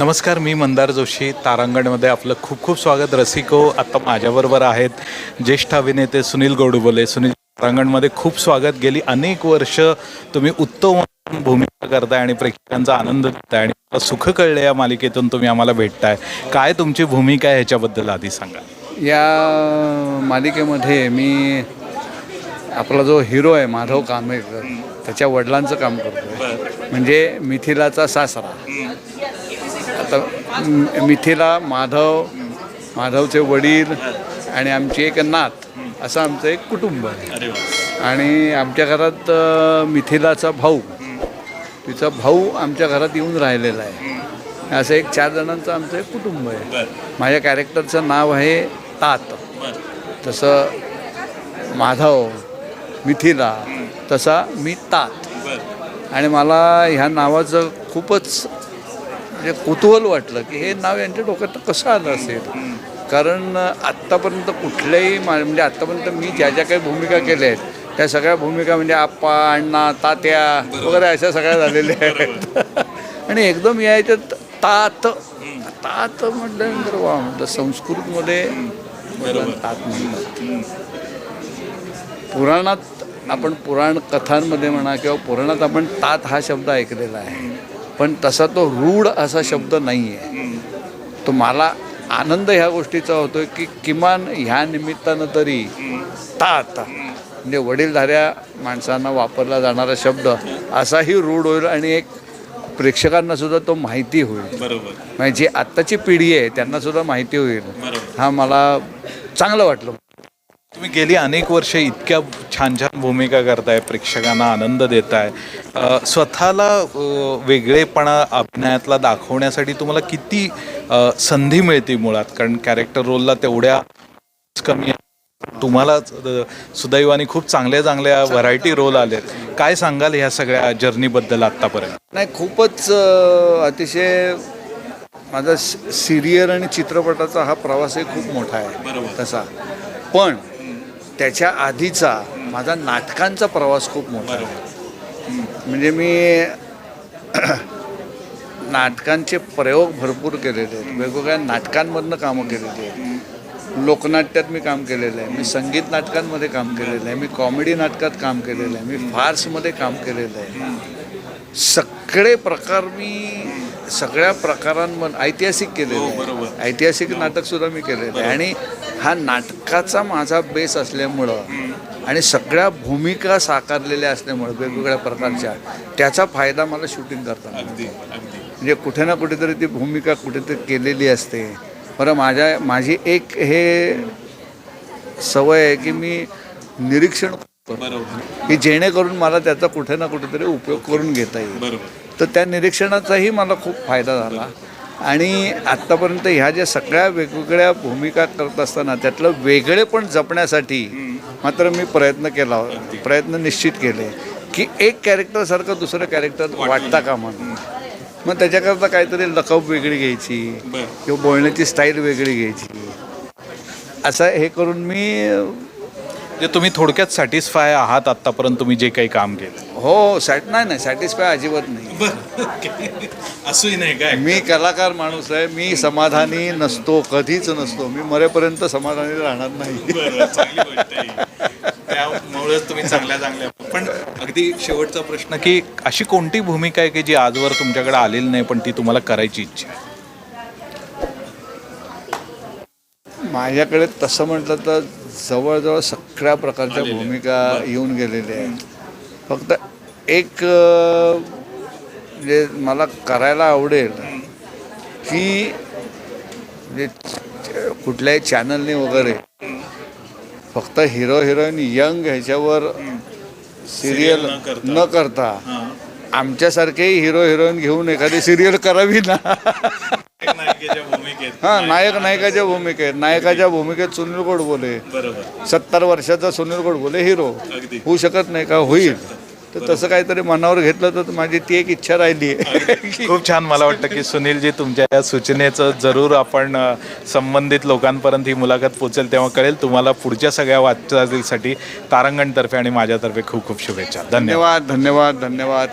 नमस्कार मी मंदार जोशी. तारांगणमध्ये आपलं खूप खूप स्वागत. रसिको आता माझ्याबरोबर आहेत ज्येष्ठ अभिनेते सुनील गोडबोले. सुनील तारांगणमध्ये खूप स्वागत. गेली अनेक वर्ष तुम्ही उत्तम भूमिका करताय आणि प्रेक्षकांचा आनंद देताय आणि सुख कळले या मालिकेतून तुम्ही आम्हाला भेटताय. काय तुमची भूमिका आहे ह्याच्याबद्दल आधी सांगा. या मालिकेमध्ये मी आपला जो हिरो आहे माधव कांबळेकर त्याच्या वडिलांचं काम करतो म्हणजे मिथिलाचा सासरा. आता मिथिला माधव माधवचे वडील आणि आमची एक नात असं आमचं एक कुटुंब आहे. आणि आमच्या घरात मिथिलाचा भाऊ तिचा भाऊ आमच्या घरात येऊन राहिलेला आहे. असं एक चार जणांचं आमचं एक कुटुंब आहे. माझ्या कॅरेक्टरचं नाव आहे तात. तसं माधव मिथिला तसा मी तात. आणि मला ह्या नावाचं खूपच म्हणजे कुतूहल वाटलं की हे नाव यांच्या डोक्यात कसं आलं असेल? कारण आत्तापर्यंत कुठल्याही मा म्हणजे आत्तापर्यंत मी ज्या ज्या काही भूमिका केल्या आहेत त्या सगळ्या भूमिका म्हणजे आप्पा अण्णा तात्या वगैरे अशा सगळ्या झालेल्या आहेत. आणि एकदम या याच्यात तात तात म्हटल्यानंतर वा म्हटलं संस्कृतमध्ये तात म्हणतात पुराणात आपण पुराण कथांमध्ये म्हणा किंवा पुराणात आपण तात हा शब्द ऐकलेला आहे. पण तसा तो रूढ असा शब्द नाही आहे तो मला आनंद ह्या गोष्टीचा होतो की किमान ह्या निमित्तानं तरी तात म्हणजे वडीलधाऱ्या माणसांना वापरला जाणारा शब्द असाही रूढ होईल आणि एक प्रेक्षकांना सुद्धा तो माहिती होईल. बरोबर. म्हणजे जी आत्ताची पिढी आहे त्यांना सुद्धा माहिती होईल. हा मला चांगलं वाटलं. तुम्ही गेली अनेक वर्ष इतक्या छान छान भूमिका करताय प्रेक्षकांना आनंद देताय. स्वतःला वेगळेपणा अभिनयातला दाखवण्यासाठी तुम्हाला किती संधी मिळते मुळात? कारण कॅरेक्टर रोलला तेवढ्या कमी. तुम्हाला सुदैवाने खूप चांगल्या चांगल्या व्हरायटी रोल आलेत. काय सांगाल ह्या सगळ्या जर्नीबद्दल आत्तापर्यंत नाही खूपच अतिशय माझा सिरियल आणि चित्रपटाचा हा प्रवासही खूप मोठा आहे. तसा. पण त्याच्या आधीचा माझा नाटकांचा प्रवास खूप मोठा आहे. म्हणजे मी नाटकांचे प्रयोग भरपूर केलेले आहेत. वेगवेगळ्या नाटकांमधनं कामं केलेली आहेत. लोकनाट्यात मी काम केलेलं आहे. मी संगीत नाटकांमध्ये काम केलेलं आहे. मी कॉमेडी नाटकात काम केलेलं आहे. मी फार्समध्ये काम केलेलं आहे. सगळे प्रकार मी सगळ्या प्रकारांमध्ये ऐतिहासिक केलेलं आहे. ऐतिहासिक नाटकसुद्धा मी केलेलं आहे. आणि हा नाटकाचा माझा बेस असल्यामुळं आणि सगळ्या भूमिका साकारलेल्या असल्यामुळं वेगवेगळ्या प्रकारच्या त्याचा फायदा मला शूटिंग करताना. म्हणजे कुठे ना कुठेतरी ती भूमिका कुठेतरी केलेली असते. बरं माझ्या माझी एक हे सवय आहे की मी निरीक्षण करतो. की जेणेकरून मला त्याचा कुठे ना कुठेतरी उपयोग करून घेता येईल. तर त्या निरीक्षणाचाही मला खूप फायदा झाला. आणि आत्तापर्यंत ह्या ज्या सगळ्या वेगवेगळ्या भूमिका करत असताना त्यातलं वेगळेपण जपण्यासाठी मात्र मी प्रयत्न केला प्रयत्न निश्चित केले की एक कॅरेक्टरसारखं दुसरं कॅरेक्टर वाटता का म्हणून? मग त्याच्याकरता काहीतरी लकब वेगळी घ्यायची किंवा बोलण्याची स्टाईल वेगळी घ्यायची. असं हे करून मी म्हणजे तुम्ही थोडक्यात सॅटिस्फाय आहात आत्तापर्यंत तुम्ही जे काही काम केलं? हो सॅट नाही नाही सॅटिस्फाय अजिबात नाही. असंही नाही काय? मी कलाकार माणूस आहे मी समाधानी नसतो कधीच नसतो. मी मरेपर्यंत समाधानी राहणार नाही. त्यामुळेच तुम्ही चांगल्या चांगल्या. पण अगदी शेवटचा प्रश्न की अशी कोणती भूमिका आहे की जी आजवर तुमच्याकडे आलेली नाही पण ती तुम्हाला करायची इच्छा आहे? माझ्याकडे तसं म्हटलं तर जवळजवळ सगळ्या प्रकारच्या भूमिका येऊन गेलेल्या आहेत. फक्त एक म्हणजे मला करायला आवडेल की च- कुठल्याही चॅनलने वगैरे फक्त हिरो हिरोईन यंग ह्याच्यावर सिरियल न करता. आमच्यासारखेही हिरो हिरोईन घेऊन एखादी सिरियल करावी ना. हा नायक नायकाच्या भूमिकेत. नायकाच्या भूमिकेत सुनील गोडबोले. सत्तर वर्षाचा सुनील गोडबोले हिरो. होऊ शकत नाही का? होईल. तर तसं काहीतरी मनावर घेतलं तर माझी ती एक इच्छा राहिली आहे. खूप छान मला वाटतं की सुनीलजी तुमच्या या सूचनेचं जरूर आपण अ, संबंधित लोकांपर्यंत ही मुलाखत पोचेल तेव्हा कळेल. तुम्हाला पुढच्या सगळ्या वाटचालीसाठी तारांगणतर्फे आणि माझ्यातर्फे खूप खूप शुभेच्छा. धन्यवाद. धन्यवाद धन्यवाद धन्यवाद.